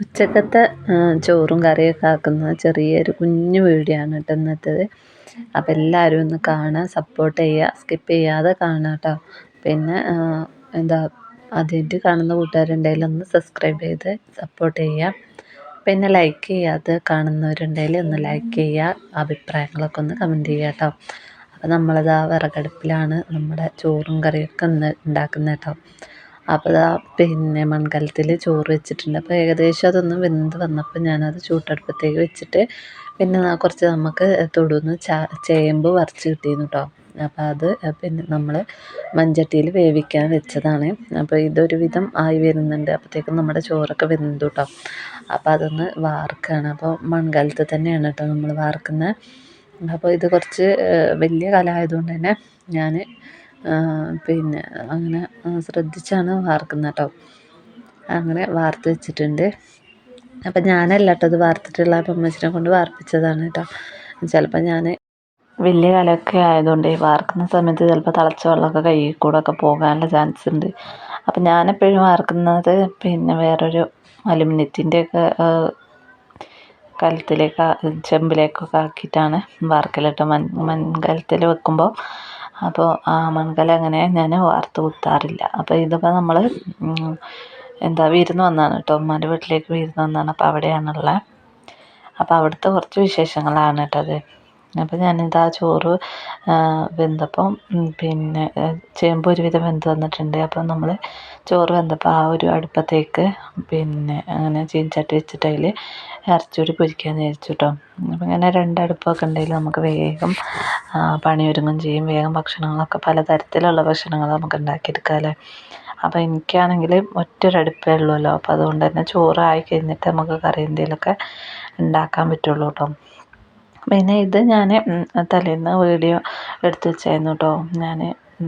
ഉച്ചക്കത്തെ ചോറും കറിയൊക്കെ ആക്കുന്ന ചെറിയൊരു കുഞ്ഞു വീഡിയോ ആണ് ഇന്നത്തേത്. അപ്പം എല്ലാവരും ഒന്ന് കാണുക സപ്പോർട്ട് ചെയ്യുക സ്കിപ്പ് ചെയ്യാതെ കാണുക കേട്ടോ. പിന്നെ എന്താ ആദ്യമായിട്ട് കാണുന്ന കൂട്ടുകാരുണ്ടെങ്കിൽ ഒന്ന് സബ്സ്ക്രൈബ് ചെയ്ത് സപ്പോർട്ട് ചെയ്യുക പിന്നെ ലൈക്ക് ചെയ്യാതെ കാണുന്നവരുണ്ടെങ്കിൽ ഒന്ന് ലൈക്ക് ചെയ്യുക അഭിപ്രായങ്ങളൊക്കെ ഒന്ന് കമന്റ് ചെയ്യുക കേട്ടോ. അപ്പോൾ നമ്മളത് ആ വിറകടുപ്പിലാണ് നമ്മുടെ ചോറും കറിയൊക്കെ ഒന്ന് ഉണ്ടാക്കുന്നത് കേട്ടോ. അപ്പോൾ ഇതാ പിന്നെ മൺകലത്തിൽ ചോറ് വെച്ചിട്ടുണ്ട്. അപ്പോൾ ഏകദേശം അതൊന്ന് വെന്ത് വന്നപ്പോൾ ഞാനത് ചൂട്ടടുപ്പത്തേക്ക് വെച്ചിട്ട് പിന്നെ കുറച്ച് നമുക്ക് തൊടുന്ന് ചേമ്പ് വറച്ച് കിട്ടിയിരുന്നു കേട്ടോ അപ്പോൾ അത് പിന്നെ നമ്മൾ മൺചട്ടിയിൽ വേവിക്കാൻ വെച്ചതാണ്. അപ്പോൾ ഇതൊരു വിധം ആയി വരുന്നുണ്ട്. അപ്പോഴത്തേക്കും നമ്മുടെ ചോറൊക്കെ വെന്തു കേട്ടോ അപ്പോൾ അതൊന്ന് വാർക്കുകയാണ് അപ്പോൾ മൺകലത്ത് തന്നെയാണ് കേട്ടോ നമ്മൾ വാർക്കുന്നത് അപ്പോൾ ഇത് കുറച്ച് വലിയ കലമായതുകൊണ്ട് തന്നെ ഞാൻ പിന്നെ അങ്ങനെ ശ്രദ്ധിച്ചാണ് വാർക്കുന്നത് കേട്ടോ അങ്ങനെ വാർത്ത് വെച്ചിട്ടുണ്ട്. അപ്പം ഞാനല്ല കേട്ടോ ഇത് വാർത്തിട്ടുള്ള അമ്മച്ചിനെ കൊണ്ട് വാർപ്പിച്ചതാണ് കേട്ടോ. ചിലപ്പോൾ ഞാൻ വലിയ കലമൊക്കെ ആയതുകൊണ്ട് വാർക്കുന്ന സമയത്ത് ചിലപ്പോൾ തിളച്ച വെള്ളമൊക്കെ കയ്യിൽ കൂടെ ഒക്കെ പോകാനുള്ള ചാൻസ് ഉണ്ട്. അപ്പം ഞാനെപ്പോഴും വാർക്കുന്നത് പിന്നെ വേറൊരു അലുമിനിയത്തിന്റെ ഒക്കെ കലത്തിലേക്ക് ചെമ്പിലേക്കൊക്കെ ആക്കിയിട്ടാണ് വാർക്കലിട്ട് മൺ മൺകലത്തിൽ വെക്കുമ്പോൾ അപ്പോൾ ആ മൺകല അങ്ങനെ ഞാൻ വാർത്ത് കുത്താറില്ല. അപ്പോൾ ഇതിപ്പോൾ നമ്മൾ എന്താ വിരുന്ന് വന്നതാണ് കേട്ടോ ഉമ്മാന്റെ വീട്ടിലേക്ക് വിരുന്ന് വന്നതാണ് അപ്പോൾ അവിടെയാണുള്ളത് അപ്പോൾ അവിടുത്തെ കുറച്ച് വിശേഷങ്ങളാണ് കേട്ടോ അത്. അപ്പോൾ ഞാനിതാ ചോറ് വെന്തപ്പം പിന്നെ ചേമ്പ് ഒരുവിധം വെന്ത് വന്നിട്ടുണ്ട്. അപ്പോൾ നമ്മൾ ചോറ് വെന്തപ്പോൾ ആ ഒരു അടുപ്പത്തേക്ക് പിന്നെ അങ്ങനെ ചീൻചട്ടി വെച്ചിട്ട് അതിൽ കൂടി പൊരിക്കാമെന്ന് വിചാരിച്ചു കേട്ടോ അപ്പം ഇങ്ങനെ രണ്ടടുപ്പൊക്കെ ഉണ്ടെങ്കിൽ നമുക്ക് വേഗം പണി ഒരുങ്ങും ചെയ്യും. വേഗം ഭക്ഷണങ്ങളൊക്കെ പലതരത്തിലുള്ള ഭക്ഷണങ്ങൾ നമുക്ക് ഉണ്ടാക്കിയെടുക്കാമല്ലേ അപ്പോൾ എനിക്കാണെങ്കിൽ ഒറ്റൊരടുപ്പേ ഉള്ളൂല്ലോ. അപ്പോൾ അതുകൊണ്ട് തന്നെ ചോറായി കഴിഞ്ഞിട്ട് നമുക്ക് കറി എന്തെങ്കിലുമൊക്കെ ഉണ്ടാക്കാൻ പറ്റുള്ളൂ കേട്ടോ പിന്നെ ഇത് ഞാൻ തലേന്ന് വീഡിയോ എടുത്ത് വെച്ചായിരുന്നു കേട്ടോ ഞാൻ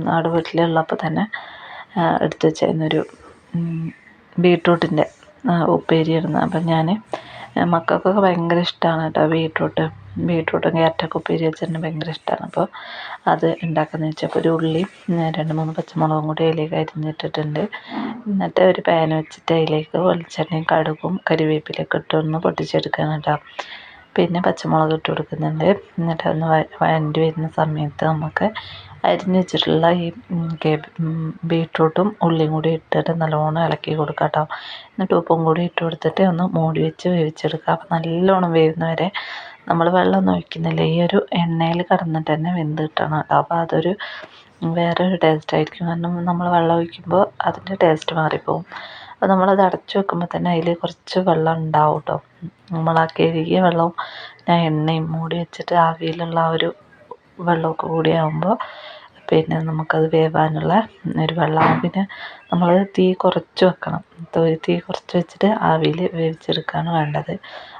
നാട് വീട്ടിലുള്ളപ്പോൾ തന്നെ എടുത്ത് വെച്ചായിരുന്നു ഒരു ബീട്രൂട്ടിന്റെ ഉപ്പേരി ഇടുന്നത് അപ്പം ഞാൻ മക്കൾക്കൊക്കെ ഭയങ്കര ഇഷ്ടമാണ് കേട്ടോ ബീട്രൂട്ട്. ബീട്രൂട്ടും ക്യാരറ്റൊക്കെ ഉപ്പേരി വെച്ചിട്ടുണ്ടെങ്കിൽ ഭയങ്കര ഇഷ്ടമാണ് അപ്പോൾ അത് ഉണ്ടാക്കുന്നത് വെച്ചപ്പോൾ ഒരു ഉള്ളി രണ്ട് മൂന്ന് പച്ചമുളകും കൂടി അതിലേക്ക് അരിഞ്ഞിട്ടിട്ടുണ്ട്. എന്നിട്ട് ഒരു പാൻ വെച്ചിട്ട് അതിലേക്ക് വെളിച്ചെണ്ണയും കടുകും കരിവേപ്പിലൊക്കെ ഇട്ടൊന്ന് പൊട്ടിച്ചെടുക്കണം കേട്ടോ. പിന്നെ പച്ചമുളക് ഇട്ട് കൊടുക്കുന്നുണ്ട്. എന്നിട്ട് ഒന്ന് വഴണ്ടി വരുന്ന സമയത്ത് നമുക്ക് അരിഞ്ഞ് വെച്ചിട്ടുള്ള ഈ ബീട്രൂട്ടും ഉള്ളിയും കൂടി ഇട്ടിട്ട് നല്ലോണം ഇളക്കി കൊടുക്കുക കേട്ടോ. എന്നിട്ട് ഉപ്പും കൂടി ഇട്ട് കൊടുത്തിട്ട് ഒന്ന് മൂടി വെച്ച് വേവിച്ചെടുക്കുക അപ്പം നല്ലോണം വേവുന്ന വരെ നമ്മൾ വെള്ളമൊന്നും ഒഴിക്കുന്നില്ല. ഈ ഒരു എണ്ണയിൽ കിടന്നിട്ട് തന്നെ വെന്ത് കിട്ടണം. കേട്ടോ അപ്പോൾ അതൊരു വേറൊരു ടേസ്റ്റ് ആയിരിക്കും. കാരണം നമ്മൾ വെള്ളം ഒഴിക്കുമ്പോൾ അതിന്റെ ടേസ്റ്റ് മാറിപ്പോവും. അപ്പോൾ നമ്മളത് അടച്ചു വെക്കുമ്പോൾ തന്നെ അതിൽ കുറച്ച് വെള്ളം ഉണ്ടാവും കേട്ടോ നമ്മൾ ആ കഴുകിയ വെള്ളവും ആ എണ്ണയും മൂടി വെച്ചിട്ട് ആവിയിലുള്ള ആ ഒരു വെള്ളമൊക്കെ കൂടി ആകുമ്പോൾ പിന്നെ നമുക്കത് വേവാനുള്ള ഒരു വെള്ളമാകും പിന്നെ നമ്മൾ തീ കുറച്ച് വെക്കണം. തീ കുറച്ച് വെച്ചിട്ട് ആവിയിൽ വേവിച്ചെടുക്കുകയാണ് വേണ്ടത്.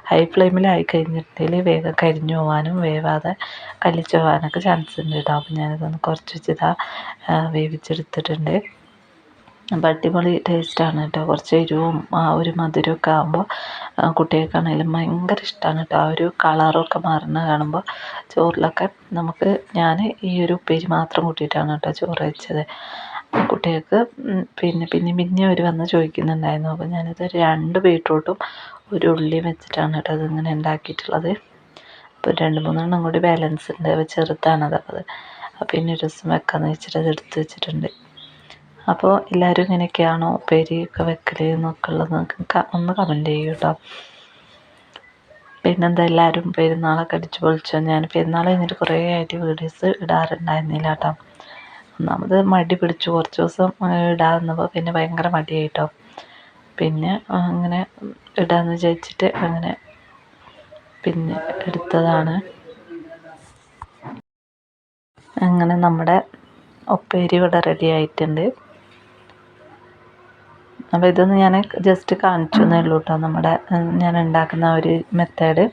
ഹൈ ഫ്ലെയിമിലായി കഴിഞ്ഞിട്ടുണ്ടെങ്കിൽ വേഗം കരിഞ്ഞു പോകാനും വേവാതെ കല്ലിച്ച് പോകാനൊക്കെ ചാൻസ് ഉണ്ട് കേട്ടോ. അപ്പം ഞാനിതൊന്ന് കുറച്ച് വെച്ചിതാ വേവിച്ചെടുത്തിട്ടുണ്ട്. അപ്പം അടിപൊളി ടേസ്റ്റാണ് കേട്ടോ കുറച്ച് എരിവും ആ ഒരു മധുരമൊക്കെ ആകുമ്പോൾ കുട്ടികൾക്കാണെങ്കിലും ഭയങ്കര ഇഷ്ടമാണ് കേട്ടോ ആ ഒരു കളറൊക്കെ മാറുന്ന കാണുമ്പോൾ ചോറിലൊക്കെ നമുക്ക് ഞാൻ ഈ ഒരു ഉപ്പേരി മാത്രം കൂട്ടിയിട്ടാണ് കേട്ടോ ചോറ് വെച്ചത്. കുട്ടികൾക്ക് പിന്നെ പിന്നെ പിന്നെ അവർ വന്ന് ചോദിക്കുന്നുണ്ടായിരുന്നു. അപ്പോൾ ഞാനിത് രണ്ട് ബീട്രൂട്ടും ഒരു ഉള്ളിയും വെച്ചിട്ടാണ് കേട്ടോ അതിങ്ങനെ ഉണ്ടാക്കിയിട്ടുള്ളത്. അപ്പോൾ രണ്ട് മൂന്നെണ്ണം കൂടി ബാലൻസ് ഉണ്ട്. അപ്പോൾ ചെറുതാണത്. അപ്പോൾ അത് പിന്നെ ഒരു ദിവസം വെക്കാമെന്ന് വെച്ചിട്ട് അത് എടുത്ത് വെച്ചിട്ടുണ്ട്. അപ്പോൾ എല്ലാവരും ഇങ്ങനെയൊക്കെയാണോ ഉപ്പേരിയൊക്കെ വെക്കൽ എന്നൊക്കെ ഉള്ളത് ഒന്ന് കമന്റ് ചെയ്യൂ കേട്ടോ പിന്നെന്താ എല്ലാവരും പെരുന്നാളൊക്കെ അടിച്ച് പൊളിച്ചോ ഞാൻ പെരുന്നാൾ കഴിഞ്ഞിട്ട് കുറേ ആയിട്ട് വീഡിയോസ് ഇടാറുണ്ടായിരുന്നില്ല കേട്ടോ ഒന്നാമത് മടി പിടിച്ചു. കുറച്ച് ദിവസം ഇടാന്നപ്പോൾ പിന്നെ ഭയങ്കര മടിയായിട്ടോ. പിന്നെ അങ്ങനെ ഇടാന്ന് വിചാരിച്ചിട്ട് അങ്ങനെ പിന്നെ എടുത്തതാണ്. അങ്ങനെ നമ്മുടെ ഒപ്പേരി ഇവിടെ റെഡി ആയിട്ടുണ്ട്. അപ്പോൾ ഇതൊന്ന് ഞാൻ ജസ്റ്റ് കാണിച്ചു എന്നേ ഉള്ളൂ കേട്ടോ നമ്മുടെ ഞാൻ ഉണ്ടാക്കുന്ന ഒരു മെത്തേഡ്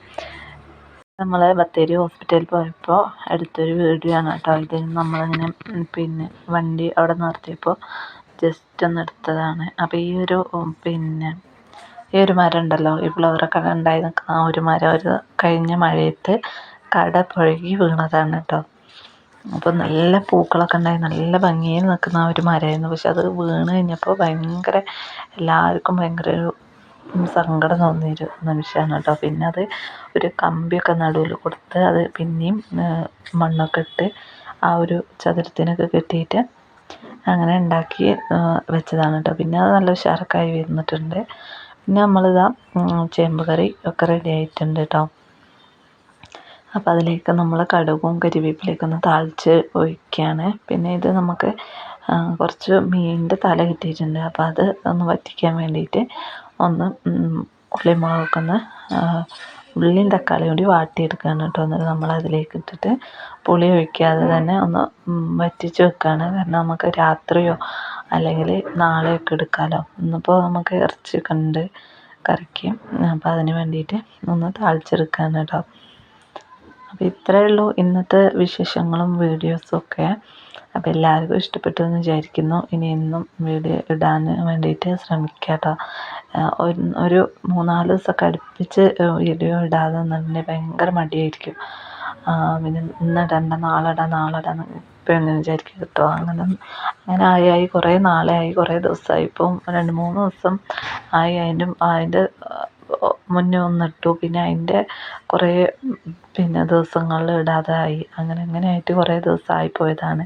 നമ്മൾ ബത്തേരി ഹോസ്പിറ്റലിൽ പോയപ്പോൾ എടുത്തൊരു വീഡിയോ ആണ് കേട്ടോ ഇത് നമ്മളിങ്ങനെ പിന്നെ വണ്ടി അവിടെ നിർത്തിയപ്പോൾ ജസ്റ്റ് ഒന്ന് എടുത്തതാണ്. അപ്പോൾ ഈ ഒരു പിന്നെ ഈ ഒരു മരം ഉണ്ടല്ലോ ഈ ഫ്ലവറൊക്കെ ഉണ്ടായി നിൽക്കുന്ന ആ ഒരു മരം ഒരു കഴിഞ്ഞ മഴയത്ത് കട പുഴകി വീണതാണ് കേട്ടോ അപ്പോൾ നല്ല പൂക്കളൊക്കെ ഉണ്ടായി. നല്ല ഭംഗിയിൽ നിൽക്കുന്ന ഒരു മരമായിരുന്നു. പക്ഷെ അത് വീണ് കഴിഞ്ഞപ്പോൾ ഭയങ്കര എല്ലാവർക്കും ഭയങ്കര ഒരു സങ്കടം തോന്നിയൊരു നിമിഷമാണ് കേട്ടോ. പിന്നെ അത് ഒരു കമ്പിയൊക്കെ നടുവിൽ കൊടുത്ത് അത് പിന്നെയും മണ്ണൊക്കെ ഇട്ട് ആ ഒരു ചതുരത്തിനൊക്കെ കെട്ടിയിട്ട് അങ്ങനെ ഉണ്ടാക്കി വെച്ചതാണ് കേട്ടോ. പിന്നെ അത് നല്ല ഉഷാറൊക്കെ ആയി വന്നിട്ടുണ്ട്. പിന്നെ നമ്മളിതാ ചേമ്പ് കറി ഒക്കെ റെഡി ആയിട്ടുണ്ട് കേട്ടോ. അപ്പോൾ അതിലേക്ക് നമ്മൾ കടുകും കരിവേപ്പിലയൊക്കെ ഒന്ന് താളിച്ച് ഒഴിക്കുകയാണ് പിന്നെ ഇത് നമുക്ക് കുറച്ച് മീനിന്റെ തല കിട്ടിയിട്ടുണ്ട്. അപ്പോൾ അത് ഒന്ന് വറ്റിക്കാൻ വേണ്ടിയിട്ട് ഒന്ന് ഉള്ളിമുളകൊക്കെ ഒന്ന് ഉള്ളിയും തക്കാളിയും കൂടി വാട്ടിയെടുക്കുകയാണ് കേട്ടോ. എന്നിട്ട് നമ്മൾ അതിലേക്ക് ഇട്ടിട്ട് പുളി ഒഴിക്കാതെ തന്നെ ഒന്ന് വറ്റിച്ച് വെക്കുകയാണ് കാരണം നമുക്ക് രാത്രിയോ അല്ലെങ്കിൽ നാളെയൊക്കെ എടുക്കാമല്ലോ ഇന്നിപ്പോൾ നമുക്ക് ഇറച്ചി കണ്ട് കറിക്ക്. അപ്പോൾ അതിന് വേണ്ടിയിട്ട് ഒന്ന് താളിച്ചെടുക്കുകയാണ് കേട്ടോ. അപ്പോൾ ഇത്രയേ ഉള്ളൂ ഇന്നത്തെ വിശേഷങ്ങളും വീഡിയോസും ഒക്കെ. അപ്പോൾ എല്ലാവർക്കും ഇഷ്ടപ്പെട്ടു എന്ന് വിചാരിക്കുന്നു. ഇനി എന്നും വീഡിയോ ഇടാൻ വേണ്ടിയിട്ട് ശ്രമിക്കാട്ടോ ഒരു മൂന്നാൽ ദിവസമൊക്കെ അടുപ്പിച്ച് വീഡിയോ ഇടാതെ നിന്നിട്ടുണ്ടെങ്കിൽ ഭയങ്കര മടിയായിരിക്കും. പിന്നെ ഇന്നിടണ്ട നാളെ ഇടാം നാളെ ഇടാം ഇപ്പം എങ്ങനെ വിചാരിക്കും കേട്ടോ. അങ്ങനെ അങ്ങനെ ആയി ആയി കുറേ നാളായി കുറേ ദിവസമായി. ഇപ്പം രണ്ട് മൂന്ന് ദിവസം ആയി അതിന്റെ അതിന്റെ മുന്നേ ഒന്നിട്ടു പിന്നെ അതിന്റെ കുറേ പിന്നെ ദിവസങ്ങളിൽ ഇടാതായി. അങ്ങനെ അങ്ങനെ ആയിട്ട് കുറേ ദിവസമായി പോയതാണ്.